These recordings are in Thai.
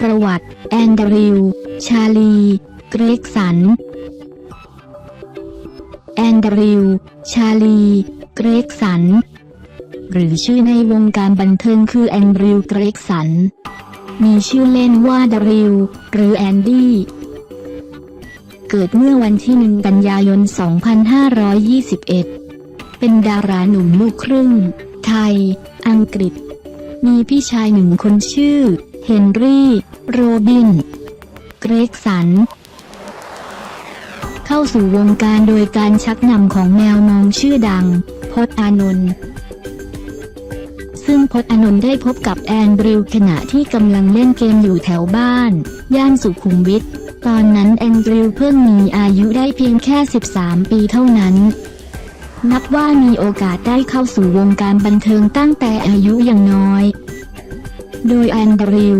ประวัติ แอนดริว ชาลี เกรกสัน แอนดริว ชาลี เกรกสัน หรือชื่อในวงการบันเทิงคือแอนดริว เกรกสัน มีชื่อเล่นว่าดริว หรือแอนดี้ เกิดเมื่อวันที่หนึ่งกันยายน 2521 เป็นดาราหนุ่มลูกครึ่ง ไทย อังกฤษ มีพี่ชายหนึ่งคนชื่อ เฮนรี่ โรบิน เกรกสัน เข้าสู่วงการโดยการชักนำของแมวมองชื่อดัง พจน์อานนท์ซึ่งพจน์อานนท์ได้พบกับแอนดริวขณะที่กำลังเล่นเกมอยู่แถวบ้าน ย่านสุขุมวิทตอนนั้นแอนดริวเพิ่งมีอายุได้เพียงแค่ 13 ปีเท่านั้น นับว่ามีโอกาสได้เข้าสู่วงการบันเทิงตั้งแต่อายุยังน้อย โดยแอนดริว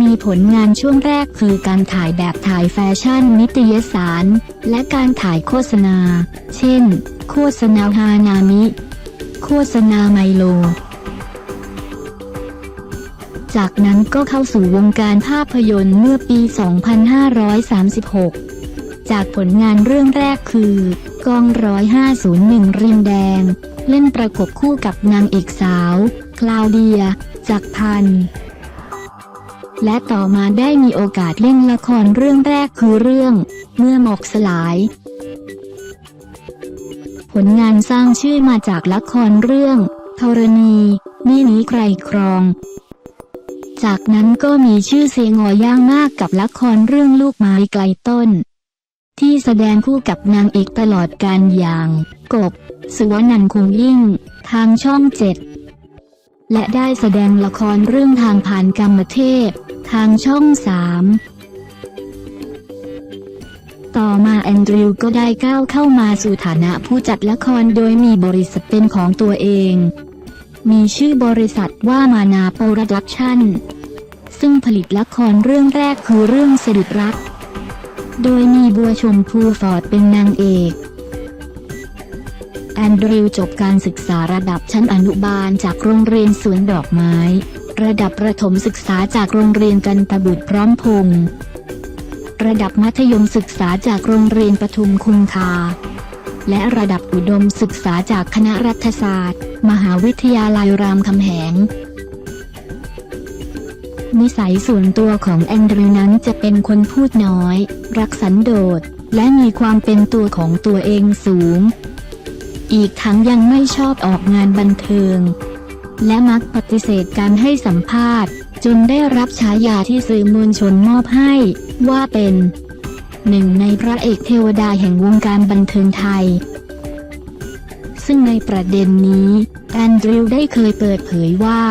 มีผลงานช่วงแรกคือการถ่ายแบบถ่ายแฟชั่นนิตยสาร และการถ่ายโฆษณา เช่น โฆษณาฮานามิ โฆษณาไมโล จากนั้นก็เข้าสู่วงการภาพยนตร์เมื่อปี 2536 จากผลงานเรื่องแรกคือ กองร้อย501ริมแดง เล่นประกบคู่กับนางเอกสาว คลาวเดียจากพันธ์และต่อมาได้มีโอกาสเล่นละครเรื่องแรกคือเรื่อง เมื่อหมอกสลาย ผลงานสร้างชื่อมาจากละครเรื่องธรณีนี่นี้ใครครอง จากนั้นก็มีชื่อเสียงอย่างมากกับละครเรื่องลูกไม้ไกลต้น ที่แสดงคู่กับนางเอกตลอดการอย่าง กบ สุวรรณันคงยิ่ง ทางช่องเจ็ดและได้แสดงละครเรื่องทางผ่านกรรมเทพ ทางช่องสามต่อมาแอนดริวก็ได้ก้าวเข้ามาสู่ฐานะผู้จัดละครโดยมีบริษัทเป็นของตัวเอง มีชื่อบริษัทว่ามานาโปรดักชั่น ซึ่งผลิตละครเรื่องแรกคือเรื่องสะดุดรัก โดยมีบัวชมพูฟอร์ดเป็นนางเอกแอนดริวจบการศึกษาระดับชั้นอนุบาลจากโรงเรียนสวนดอกไม้ ระดับประถมศึกษาจากโรงเรียนกันตบุตรพร้อมพงษ์ระดับมัธยมศึกษาจากโรงเรียนปทุมคุงคา และระดับอุดมศึกษาจากคณะรัฐศาสตร์ มหาวิทยาลัยรามคำแหง นิสัยส่วนตัวของแอนดริวนั้นจะเป็นคนพูดน้อย รักสันโดษ และมีความเป็นตัวของตัวเองสูง อีกทั้งยังไม่ชอบออกงานบันเทิง และมักปฏิเสธการให้สัมภาษณ์ จนได้รับฉายาที่สื่อมวลชนมอบให้ ว่าเป็นหนึ่งในพระเอกเทวดาแห่งวงการบันเทิงไทย ซึ่งในประเด็นนี้แอนดริวได้เคยเปิดเผยว่า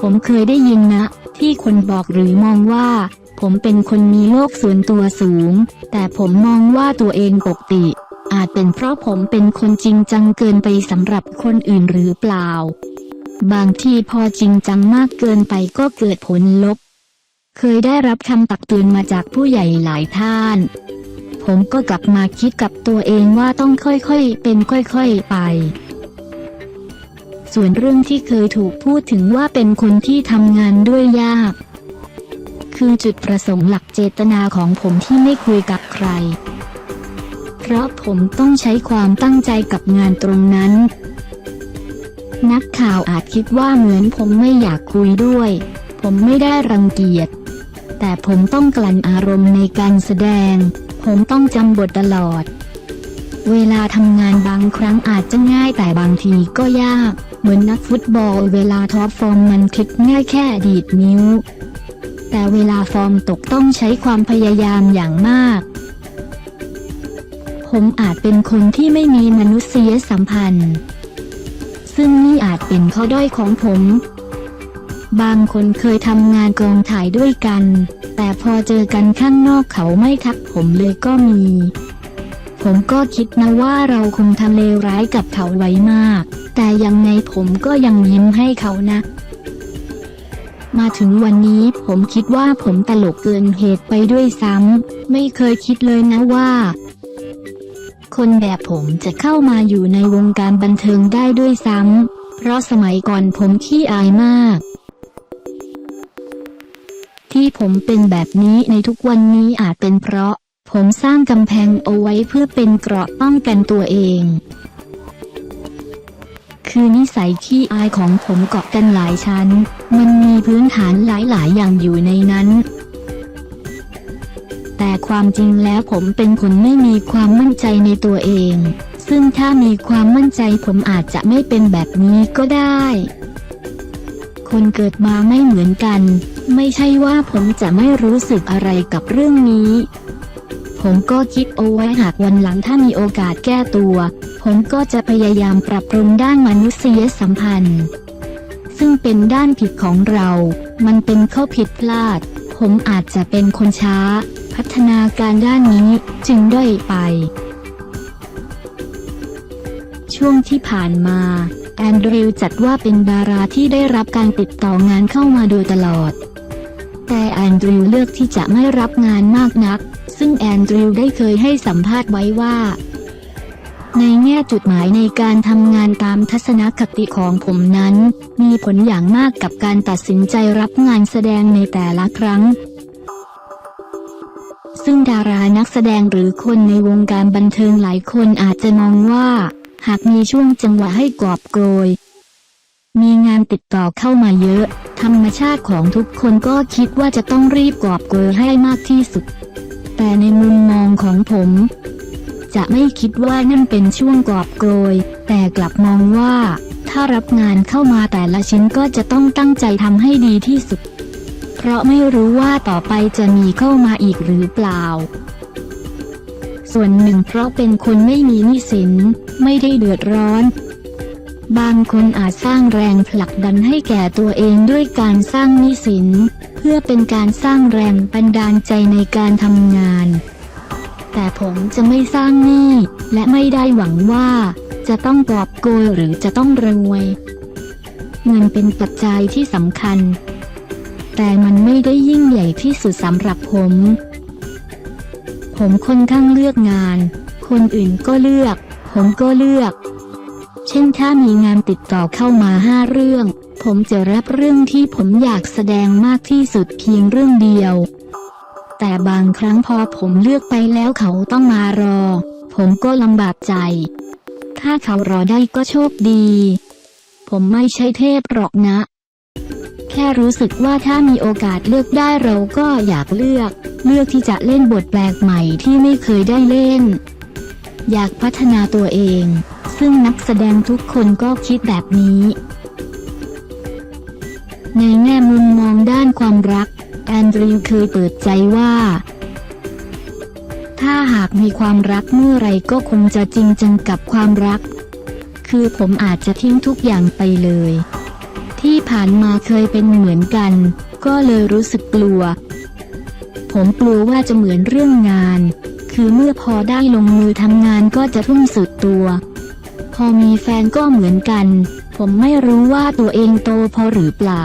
ผมเคยได้ยินนะ ที่คนบอกหรือมองว่า ผมเป็นคนมีโลกส่วนตัวสูง แต่ผมมองว่าตัวเองปกติ อาจเป็นเพราะผมเป็นคนจริงจังเกินไปสำหรับคนอื่นหรือเปล่า บางทีพอจริงจังมากเกินไปก็เกิดผลลบ เคยได้รับคำตักเตือนมาจากผู้ใหญ่หลายท่าน ผมก็กลับมาคิดกับตัวเองว่าต้องค่อยๆ เป็นค่อยๆไป ส่วนเรื่องที่เคยถูกพูดถึงว่าเป็นคนที่ทำงานด้วยยาก คือจุดประสงค์หลักเจตนาของผมที่ไม่คุยกับใคร เพราะผมต้องใช้ความตั้งใจกับงานตรงนั้น นักข่าวอาจคิดว่าเหมือนผมไม่อยากคุยด้วย ผมไม่ได้รังเกียจ แต่ผมต้องกลั่นอารมณ์ในการแสดง ผมต้องจำบทตลอดเวลาทำงานบางครั้งอาจจะง่ายแต่บางทีก็ยาก เหมือนนักฟุตบอลเวลาท็อปฟอร์มมันคลิกง่ายแค่ดีดนิ้ว แต่เวลาฟอร์มตกต้องใช้ความพยายามอย่างมาก ผมอาจเป็นคนที่ไม่มีมนุษยสัมพันธ์ ซึ่งนี่อาจเป็นข้อด้อยของผม บางคนเคยทำงานกองถ่ายด้วยกัน แต่พอเจอกันข้างนอกเขาไม่ทักผมเลยก็มีผมก็คิดนะว่าเราคงทำเลวร้ายกับเขาไว้มาก แต่ยังไงผมก็ยังยิ้มให้เขานะ มาถึงวันนี้ผมคิดว่าผมตลกเกินเหตุไปด้วยซ้ำ ไม่เคยคิดเลยนะว่า คนแบบผมจะเข้ามาอยู่ในวงการบันเทิงได้ด้วยซ้ำ เพราะสมัยก่อนผมขี้อายมาก ที่ผมเป็นแบบนี้ในทุกวันนี้อาจเป็นเพราะ ผมสร้างกำแพงเอาไว้เพื่อเป็นเกราะป้องกันตัวเอง คือนิสัยขี้อายของผมเกาะกันหลายชั้น มันมีพื้นฐานหลายๆ อย่างอยู่ในนั้น แต่ความจริงแล้วผมเป็นคนไม่มีความมั่นใจในตัวเอง ซึ่งถ้ามีความมั่นใจผมอาจจะไม่เป็นแบบนี้ก็ได้ คนเกิดมาไม่เหมือนกัน ไม่ใช่ว่าผมจะไม่รู้สึกอะไรกับเรื่องนี้ผมก็คิดเอาไว้หากวันหลังถ้ามีโอกาสแก้ตัว ผมก็จะพยายามปรับปรุงด้านมนุษยสัมพันธ์ ซึ่งเป็นด้านผิดของเรา มันเป็นข้อผิดพลาด ผมอาจจะเป็นคนช้า พัฒนาการด้านนี้จึงด้อยไป ช่วงที่ผ่านมาแอนดริวจัดว่าเป็นดาราที่ได้รับการติดต่องานเข้ามาโดยตลอด แต่แอนดริวเลือกที่จะไม่รับงานมากนัก ซึ่งแอนดริวได้เคยให้สัมภาษณ์ไว้ว่า ในแง่จุดหมายในการทำงานตามทัศนคติของผมนั้น มีผลอย่างมากกับการตัดสินใจรับงานแสดงในแต่ละครั้ง ซึ่งดารานักแสดงหรือคนในวงการบันเทิงหลายคนอาจจะมองว่า หากมีช่วงจังหวะให้กอบโกย มีงานติดต่อเข้ามาเยอะ ธรรมชาติของทุกคนก็คิดว่าจะต้องรีบกอบโกยให้มากที่สุด แต่ในมุมมองของผม จะไม่คิดว่านั่นเป็นช่วงกอบโกย แต่กลับมองว่า ถ้ารับงานเข้ามาแต่ละชิ้นก็จะต้องตั้งใจทำให้ดีที่สุด เพราะไม่รู้ว่าต่อไปจะมีเข้ามาอีกหรือเปล่า ส่วนหนึ่งเพราะเป็นคนไม่มีหนี้สิน ไม่ได้เดือดร้อนบางคนอาจสร้างแรงผลักดันให้แก่ตัวเองด้วยการสร้างหนี้สิน เพื่อเป็นการสร้างแรงบันดาลใจในการทำงาน แต่ผมจะไม่สร้างหนี้และไม่ได้หวังว่า จะต้องกอบโกยหรือจะต้องรวย เงินเป็นปัจจัยที่สำคัญ แต่มันไม่ได้ยิ่งใหญ่ที่สุดสำหรับผม ผมค่อนข้างเลือกงาน คนอื่นก็เลือก ผมก็เลือก เช่นถ้ามีงานติดต่อเข้ามาห้าเรื่อง ผมจะรับเรื่องที่ผมอยากแสดงมากที่สุดเพียงเรื่องเดียว แต่บางครั้งพอผมเลือกไปแล้วเขาต้องมารอ ผมก็ลำบากใจ ถ้าเขารอได้ก็โชคดี ผมไม่ใช่เทพหรอกนะ แค่รู้สึกว่าถ้ามีโอกาสเลือกได้เราก็อยากเลือก เลือกที่จะเล่นบทแปลกใหม่ที่ไม่เคยได้เล่น อยากพัฒนาตัวเอง ซึ่งนักแสดงทุกคนก็คิดแบบนี้ ในแง่มุมมองด้านความรัก แอนดริวเคยเปิดใจว่า ถ้าหากมีความรักเมื่อไรก็คงจะจริงจังกับความรัก คือผมอาจจะทิ้งทุกอย่างไปเลย ที่ผ่านมาเคยเป็นเหมือนกัน ก็เลยรู้สึกกลัว ผมกลัวว่าจะเหมือนเรื่องงาน คือเมื่อพอได้ลงมือทำงานก็จะทุ่มสุดตัว พอมีแฟนก็เหมือนกัน ผมไม่รู้ว่าตัวเองโตพอหรือเปล่า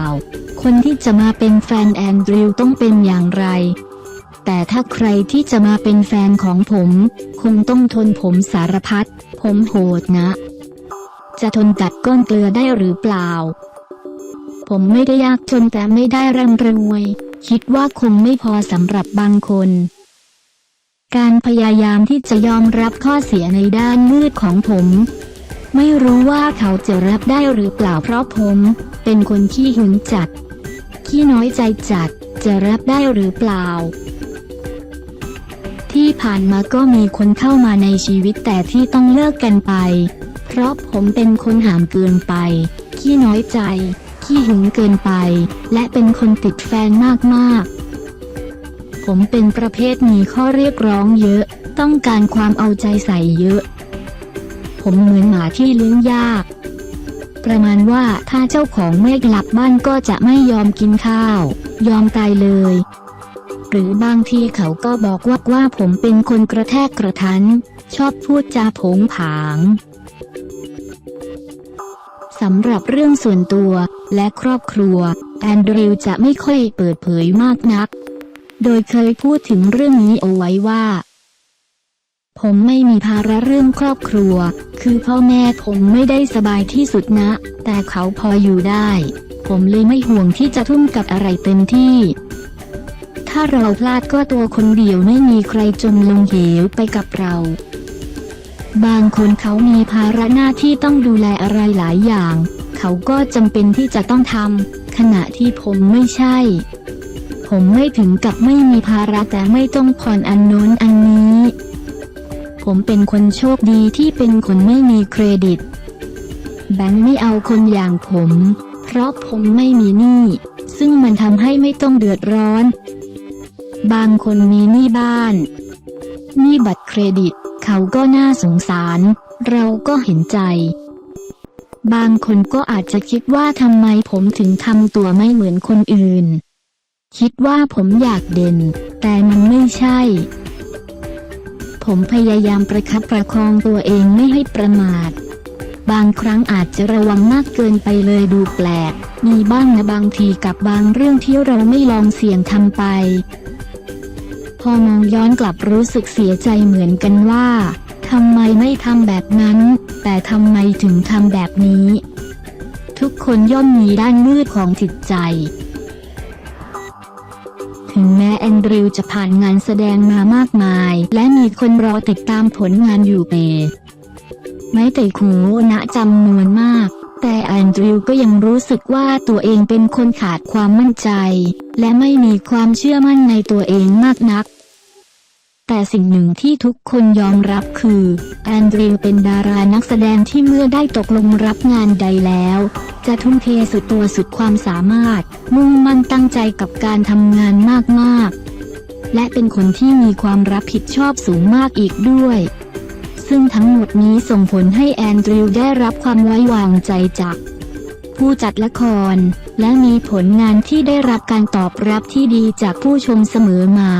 คนที่จะมาเป็นแฟนแอนดริวต้องเป็นอย่างไร แต่ถ้าใครที่จะมาเป็นแฟนของผม คงต้องทนผมสารพัด ผมโหดนะ จะทนกัดก้นเกลือได้หรือเปล่า ผมไม่ได้ยากจนแต่ไม่ได้ร่ำรวย คิดว่าคงไม่พอสำหรับบางคนการพยายามที่จะยอมรับข้อเสียในด้านมืดของผม ไม่รู้ว่าเขาจะรับได้หรือเปล่าเพราะผม เป็นคนขี้หึงจัด ขี้น้อยใจจัด จะรับได้หรือเปล่า ที่ผ่านมาก็มีคนเข้ามาในชีวิตแต่ที่ต้องเลิกกันไป เพราะผมเป็นคนหามเกินไป ขี้น้อยใจ ขี้หึงเกินไป และเป็นคนติดแฟนมากๆ ผมเป็นประเภทมีข้อเรียกร้องเยอะ ต้องการความเอาใจใส่เยอะ ผมเหมือนหมาที่เลี้ยงยาก ประมาณว่าถ้าเจ้าของไม่กลับบ้านก็จะไม่ยอมกินข้าว ยอมตายเลย หรือบางทีเขาก็บอกว่าว่าผมเป็นคนกระแทกกระทัน ชอบพูดจาผงผางสำหรับเรื่องส่วนตัวและครอบครัว แอนดริวจะไม่ค่อยเปิดเผยมากนัก โดยเคยพูดถึงเรื่องนี้เอาไว้ว่า ผมไม่มีภาระเรื่องครอบครัว คือพ่อแม่ผมไม่ได้สบายที่สุดนะ แต่เขาพออยู่ได้ ผมเลยไม่ห่วงที่จะทุ่มกับอะไรเต็มที่ ถ้าเราพลาดก็ตัวคนเดียวไม่มีใครจมลงเหวไปกับเรา บางคนเขามีภาระหน้าที่ต้องดูแลอะไรหลายอย่าง เขาก็จำเป็นที่จะต้องทำขณะที่ผมไม่ใช่ ผมไม่ถึงกับไม่มีภาระแต่ไม่ต้องผ่อนอันโน้นอันนี้ ผมเป็นคนโชคดีที่เป็นคนไม่มีเครดิต แบงค์ไม่เอาคนอย่างผม เพราะผมไม่มีหนี้ ซึ่งมันทำให้ไม่ต้องเดือดร้อน บางคนมีหนี้บ้านหนี้บัตรเครดิต เขาก็น่าสงสาร เราก็เห็นใจ บางคนก็อาจจะคิดว่าทำไมผมถึงทำตัวไม่เหมือนคนอื่น คิดว่าผมอยากเด่น แต่มันไม่ใช่ ผมพยายามประคับประคองตัวเองไม่ให้ประมาท บางครั้งอาจจะระวังมากเกินไปเลยดูแปลก มีบ้างนะบางทีกับบางเรื่องที่เราไม่ลองเสี่ยงทำไป พอมองย้อนกลับรู้สึกเสียใจเหมือนกันว่าทำไมไม่ทำแบบนั้น แต่ทำไมถึงทำแบบนี้ ทุกคนย่อมมีด้านมืดของจิตใจ ถึงแม้แอนดริวจะผ่านงานแสดงมามากมาย และมีคนรอติดตามผลงานอยู่เปไม่แต่คูณจำนวนมาก แต่แอนดริวก็ยังรู้สึกว่าตัวเองเป็นคนขาดความมั่นใจ และไม่มีความเชื่อมั่นในตัวเองมากนัก แต่สิ่งหนึ่งที่ทุกคนยอมรับคือ แอนดริวเป็นดารานักแสดงที่เมื่อได้ตกลงรับงานใดแล้ว จะทุ่มเทสุดตัวสุดความสามารถ มุ่งมั่นตั้งใจกับการทำงานมากๆ และเป็นคนที่มีความรับผิดชอบสูงมากอีกด้วย ซึ่งทั้งหมดนี้ส่งผลให้แอนดริวได้รับความไว้วางใจจากผู้จัดละคร และมีผลงานที่ได้รับการตอบรับที่ดีจากผู้ชมเสมอมา